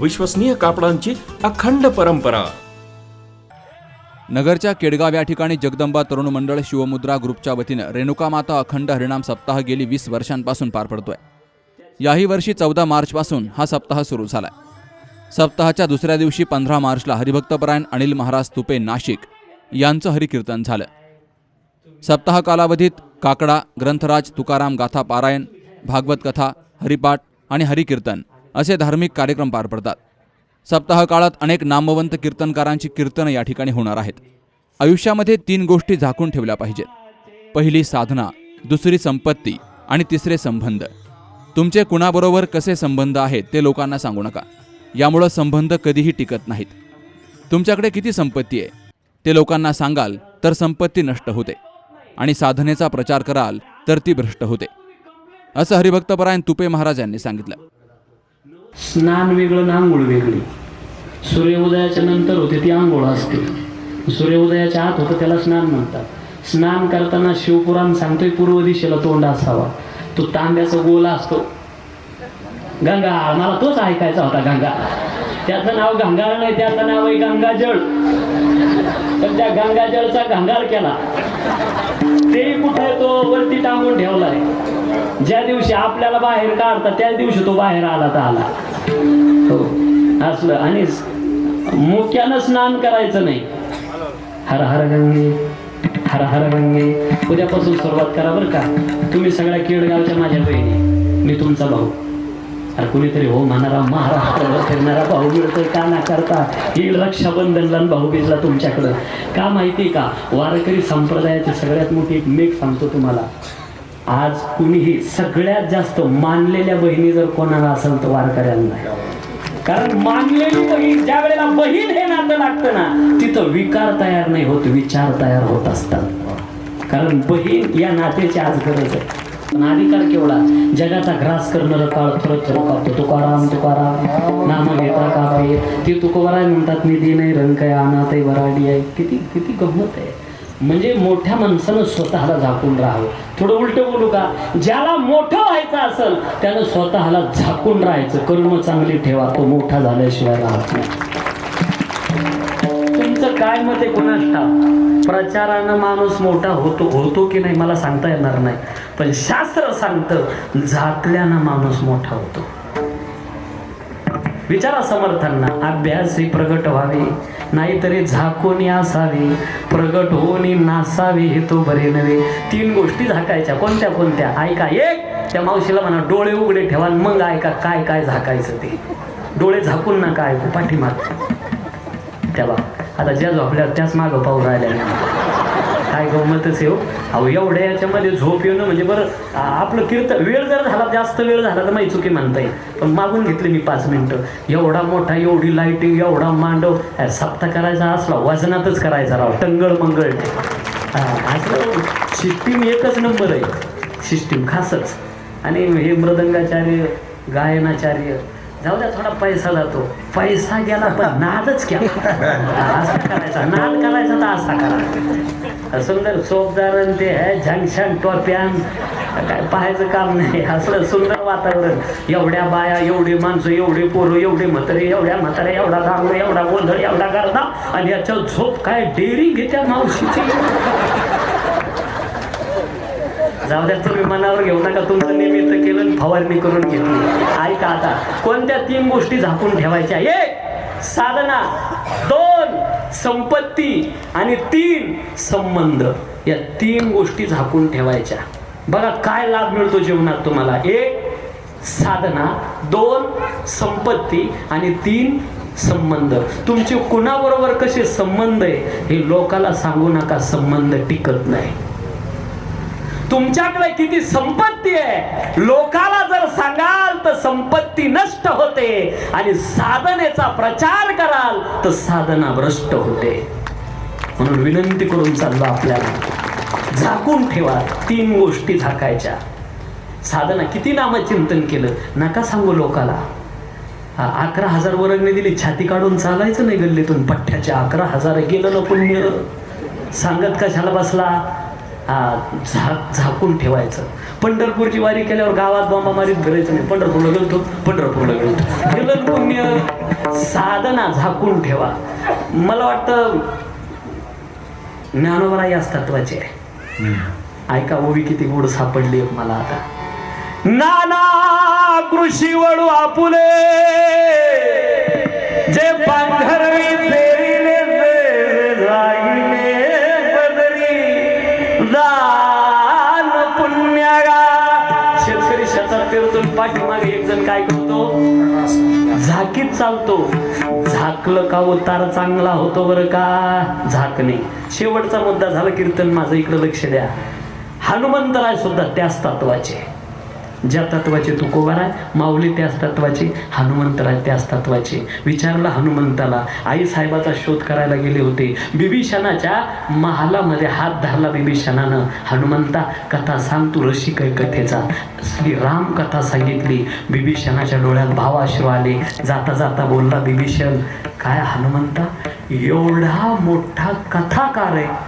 विश्वसनीय कापडांची अखंड परंपरा. नगरच्या केडगाव या ठिकाणी जगदंबा तरुण मंडळ शिवमुद्रा ग्रुपच्या वतीनं रेणुका माता अखंड हरिणाम सप्ताह गेली वीस वर्षांपासून पार पडतोय. याही वर्षी चौदा मार्चपासून हा सप्ताह सुरू झालाय. सप्ताहाच्या दुसऱ्या दिवशी पंधरा मार्चला हरिभक्तपरायण अनिल महाराज तुपे नाशिक यांचं हरिकीर्तन झालं. सप्ताह कालावधीत काकडा ग्रंथराज तुकाराम गाथा पारायण भागवत कथा हरिपाठ आणि हरिकीर्तन असे धार्मिक कार्यक्रम पार पडतात. सप्ताह काळात अनेक नामवंत कीर्तनकारांची कीर्तनं या ठिकाणी होणार आहेत. आयुष्यामध्ये तीन गोष्टी झाकून ठेवल्या पाहिजेत. पहिली साधना दुसरी संपत्ती आणि तिसरे संबंध. तुमचे कुणाबरोबर कसे संबंध आहेत ते लोकांना सांगू नका. यामुळं संबंध कधीही टिकत नाहीत. तुमच्याकडे किती संपत्ती आहे? ते लोकांना सांगाल तर संपत्ती नष्ट होते आणि साधनेचा प्रचार कराल तर ती भ्रष्ट होते. असं हरिभक्तपरायण तुपे महाराज यांनी सांगितलं. स्नान वेगळं आंघोळ वेगळी. सूर्योदयाच्या नंतर होते ती आंघोळ असते. सूर्योदयाच्या आत होतं त्याला स्नान म्हणतात. स्नान करताना शिवपुराण सांगतोय पूर्व दिशेला तोंड असावा. तो तांब्याचा गोला असतो. गंगा मला तोच ऐकायचा होता गंगा. त्याचं नाव गंगाळ नाही त्याचं नाव आहे गंगाजळ. तर त्या गंगाजळचा गंगाळ केला. तेही कुठे तो वरती टांगून ठेवलाय. ज्या दिवशी आपल्याला बाहेर काढता त्याच दिवशी तो बाहेर आला तर आला. हो. असलं. आणि मुक्यानं स्नान करायचं नाही. हर हर गंगे हर हर गंगे. उद्यापासून सुरुवात करा बरं का. तुम्ही सगळ्या केळगावच्या माझ्या बहिणी. मी तुमचा भाऊ. अरे कुणीतरी हो म्हणारा महाराष्ट्रावर फिरणारा भाऊ मिळतोय का ना करता? येईल रक्षाबंधनला आणि भाऊबीजला तुमच्याकडं. का माहिती का? वारकरी संप्रदायाची सगळ्यात मोठी एक मेक सांगतो तुम्हाला. आज कुणीही सगळ्यात जास्त मानलेल्या बहिणी जर कोणाला असेल तर वारकऱ्यांना. कारण मानलेली बहीण ज्या वेळेला बहीण हे नातं लागतं ना तिथं विकार तयार नाही होत विचार तयार होत असतात. कारण बहीण या नात्याची आज गरज आहे. पण अधिकार केवढा? जगाचा ग्रास करणारं काळ परत थर कापतो. तुकाराम तुकाराम नाम घेता कापे ते तुकोबराय म्हणतात निधी नाही रंग आहे अनाथ आहे वराडी आहे. किती किती गमत आहे. म्हणजे मोठ्या माणसानं स्वतःला झाकून राहावं. थोडं उलट बोलू का? ज्याला मोठं व्हायचं असेल त्यानं स्वतःला झाकून राहायचं. कर्म चांगली ठेवा तो मोठा झाल्याशिवाय राहत नाही. तुमचं काय मत आहे कोणास प्रचारानं माणूस मोठा होतो होतो की नाही मला सांगता येणार नाही. पण शास्त्र सांगतं झाकल्यानं माणूस मोठा होतो. विचारा समर्थांना अभ्यास ही प्रगट व्हावे. नाहीतरी झाकून असावी प्रगट होऊन नासावी हे तो बरे नव्हे. तीन गोष्टी झाकायच्या कोणत्या कोणत्या? ऐका एक त्या मावशीला म्हणा डोळे उघडे ठेवा मग ऐका काय काय झाकायचं ते. डोळे झाकून नका ऐकू पाठीमाग. तेव्हा आता ज्या झोपड्यात त्याच मागं पाहू राहिल्या काय गमतच आहे हो. अहो एवढ्या याच्यामध्ये झोप येणं म्हणजे बरं आपलं कीर्तन वेळ जर झाला जास्त वेळ झाला तर माहिती चुकी म्हणता येईल. पण मागून घेतली मी पाच मिनटं. एवढा मोठा एवढी लाईटिंग एवढा मांडव. सप्ता करायचा असला वजनातच करायचा राव. टंगळ मंगळ. असं सिस्टीम एकच नंबर आहे. सिस्टीम खासच. आणि हे मृदंगाचार्य गायनाचार्य जाऊ द्या थोडा पैसा जातो. पैसा गेला पण नादच केला असा करायचा. नाद करायचा तर असा करा. सुंदर सोपदार ते आहे झंगशन टोप्यान काय पाहायचं काम नाही. असलं सुंदर वातावरण. एवढ्या बाया एवढी माणसं एवढी पोरं एवढी म्हातारे एवढ्या म्हातारे एवढा दांगड एवढा गोंधळ एवढा करता आणि याच्या झोप काय डेअरी घेत्या मावशीची? जाऊ द्या तुम्ही मनावर घेऊ नका. तुमचं निमित्त केलं फवारणी करून घेतली. ऐका आता कोणत्या तीन गोष्टी झाकून ठेवायच्या? एक साधना. दोन संपत्ती. आणि तीन संबंध. या तीन गोष्टी झाकून ठेवायच्या. बघा काय लाभ मिळतो जीवनात तुम्हाला? एक साधना. दोन संपत्ती. आणि तीन संबंध. तुमचे कुणाबरोबर कसे संबंध आहे हे लोकाला सांगू नका संबंध टिकत नाही. तुमच्याकडे किती संपत्ती आहे? लोकाला जर सांगाल तर संपत्ती नष्ट होते आणि साधनेचा प्रचार कराल तर साधना भ्रष्ट होते. म्हणून विनंती करून चाललो आपल्याला. झाकून ठेवा तीन गोष्टी झाकायच्या. साधना किती नामचिंतन केलं? नका सांगू लोकाला. अकरा हजार वरगणी दिली छाती काढून चालायचं नाही गल्लीतून. पठ्ठ्याच्या अकरा हजार गेलं ना पुण्य. सांगत कशाला बसला? झाक झाकून ठेवायचं. पंढरपूरची वारी केल्यावर गावात बॉम्बा मारीत फिरायचं नाही. पंढरपूरला गेलतो पंढरपूरला गेलतो. गेलं पुण्य साधना झाकून ठेवा. मला वाटतं ज्ञानोबराई असतात तत्वाचे ऐका ओवी किती गोड सापडली मला आता. नाना कृषी वळू आपुले. चालतो. झाकलं का उतार चांगला होतो बरं का? झाकणे शेवटचा मुद्दा झाला कीर्तन माझं इकडं लक्ष द्या. हनुमंतराय सुद्धा त्याच तत्वाचे ज्या तत्वाचे तुकोबार आहे माऊली त्याच तत्वाचे हनुमंतराय त्याच तत्वाचे. विचारलं हनुमंताला आई साहेबाचा शोध करायला गेले होते. बिभीषणाच्या महालामध्ये हात धरला बिभीषणानं. हनुमंता कथा सांग तू रसिक आहे कथेचा. श्री राम कथा सांगितली. बिभीषणाच्या डोळ्यात भावाश्रू आले. जाता जाता बोलला बिभीषण काय हनुमंता एवढा मोठा कथाकार आहे.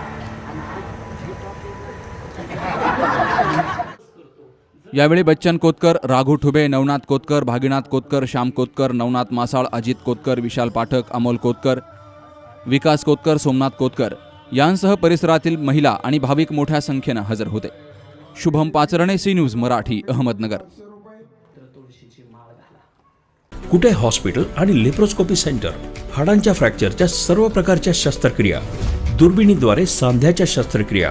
यावेळी बच्चन कोतकर राघू ठुबे नवनाथ कोतकर भागीनाथ कोतकर श्याम कोतकर नवनाथ मासाळ अजित कोतकर विशाल पाठक अमोल कोतकर विकास कोतकर सोमनाथ कोतकर यांसह परिसरातील महिला आणि भाविक मोठ्या संख्येनं हजर होते. Shubham Pacharne C news Marathi Ahmednagar. Kute hospital आणि लेप्रोस्कोपी सेंटर? हाडांच्या फ्रॅक्चरच्या सर्व प्रकारच्या शस्त्रक्रिया दुर्बिणीद्वारे सांध्याच्या शस्त्रक्रिया